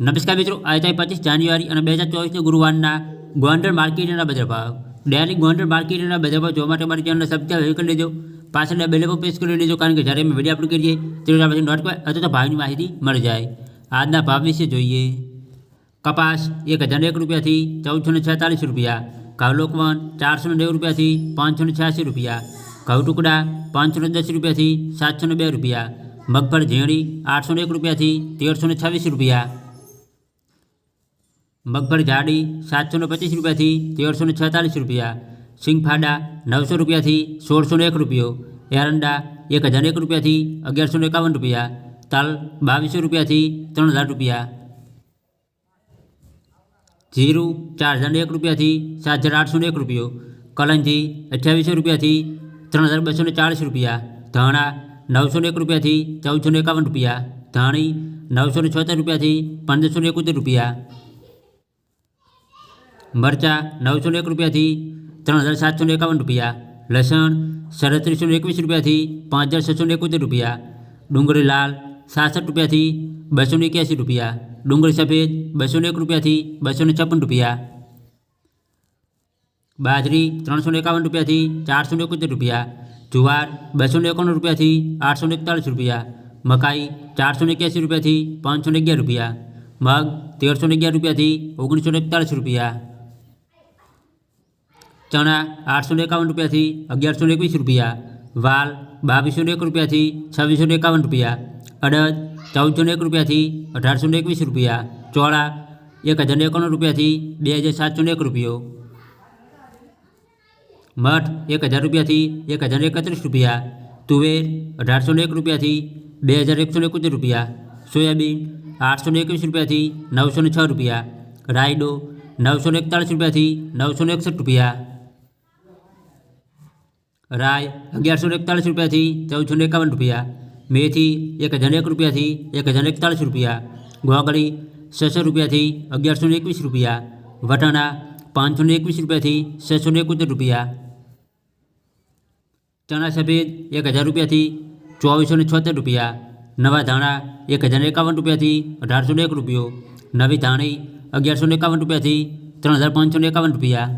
નમસ્કાર મિત્રો આજે પચીસ જાન્યુઆરી અને બે હજાર ચોવીસના ગુરુવારના ગોંડલ માર્કેટના બજાર ભાવ ડેલી ગોંડલ માર્કેટના બજાર ભાવ જોવા માટે મારી ચેનલને સબસ્ક્રાઈબ કરી લેજો પાછળ બેલ પર પ્રેસ કરી લેજો કારણ કે જ્યારે અમે વિડીયો અપલોડ કરીએ ત્યારે પછી નોટ પર અથવા તો ભાવની માહિતી મળી જાય આજના ભાવ વિશે જોઈએ કપાસ એક હજાર એક રૂપિયાથી ચૌદસો ને છેતાલીસ રૂપિયા ઘઉં લોકવન ચારસો ને નેવું રૂપિયાથી પાંચસો ને છ્યાસી રૂપિયા ઘઉં ટુકડા પાંચસો ને દસ રૂપિયાથી સાતસો ને બે રૂપિયા મગફળી ઝીણી આઠસો ને એક રૂપિયાથી તેરસો ને છવ્વીસ રૂપિયા મગફળી જાડી સાતસો ને પચીસ રૂપિયાથી તેરસો ને છેતાલીસ રૂપિયા સિંગફાડા નવસો રૂપિયાથી સોળસો ને એક રૂપિયો એરંડા એક હજાર એક રૂપિયાથી અગિયારસો ને એકાવન રૂપિયા તલ બાવીસો રૂપિયાથી ત્રણ હજાર રૂપિયા જીરું ચાર હજાર એક રૂપિયાથી સાત હજાર આઠસો ને એક રૂપિયો કલંજી અઠ્યાવીસો રૂપિયાથી ત્રણ હજાર બસો ને ચાળીસ રૂપિયા ધાણા નવસો ને એક રૂપિયાથી ચૌદસો ને એકાવન રૂપિયા ધાણી નવસો ને છોતેર રૂપિયાથી પંદરસો ને એકોતેર રૂપિયા મરચાં નવસો ને એક રૂપિયાથી ત્રણ હજાર સાતસો ને એકાવન રૂપિયા લસણ સાડત્રીસો ને એકવીસ રૂપિયાથી પાંચ હજાર છસો ને એકોતેર રૂપિયા ડુંગળી લાલ સાસઠ રૂપિયાથી બસો ને એક્યાસી રૂપિયા ડુંગળી સફેદ બસો ને એક રૂપિયાથી બસો ને છપ્પન રૂપિયા બાજરી ત્રણસો ને એકાવન રૂપિયાથી ચારસો ને એકોતેર રૂપિયા જુવાર બસો ને એકાણું રૂપિયાથી આઠસો ને એકતાલીસ રૂપિયા મકાઈ ચારસો ને એક્યાસી રૂપિયાથી પાંચસો ને અગિયાર રૂપિયા મગ તેરસો ને અગિયાર રૂપિયાથી ઓગણીસો ને એકતાલીસ રૂપિયા ચણા આઠસો ને એકાવન રૂપિયાથી અગિયારસો ને એકવીસ રૂપિયા વાલ બાવીસો ને એક રૂપિયાથી છવ્વીસો ને એકાવન રૂપિયા અડદ ચૌદસો ને એક રૂપિયાથી અઢારસો ને એકવીસ રૂપિયા ચોળા એક હજાર ને એકાણું રૂપિયાથી બે હજાર સાતસો ને એક રૂપિયો મઠ એક હજાર રૂપિયાથી એક હજાર એકત્રીસ રૂપિયા તુવેર અઢારસો ને એક રૂપિયાથી બે હજાર એકસો ને એકોતેર રૂપિયા સોયાબીન આઠસો ને એકવીસ રૂપિયાથી નવસો ને છ રૂપિયા રાયડો નવસો ને એકતાળીસ રૂપિયાથી નવસો ને એકસઠ રૂપિયા રાય અગિયારસો ને એકતાળીસ રૂપિયાથી ચૌદસો ને એકાવન રૂપિયા મેથી એક હજાર એક રૂપિયાથી એક હજાર એકતાળીસ રૂપિયા ગોગળી છસો રૂપિયાથી અગિયારસો ને એકવીસ રૂપિયા વટાણા પાંચસો ને એકવીસ રૂપિયાથી છસો ને એકોતેર રૂપિયા ચણા સફેદ એક હજાર રૂપિયાથી ચોવીસો ને છોતેર રૂપિયા નવા ધાણા એક હજાર એકાવન રૂપિયાથી અઢારસો ને એક રૂપિયો નવી ધાણી અગિયારસો ને એકાવન રૂપિયાથી ત્રણ હજાર પાંચસો ને એકાવન રૂપિયા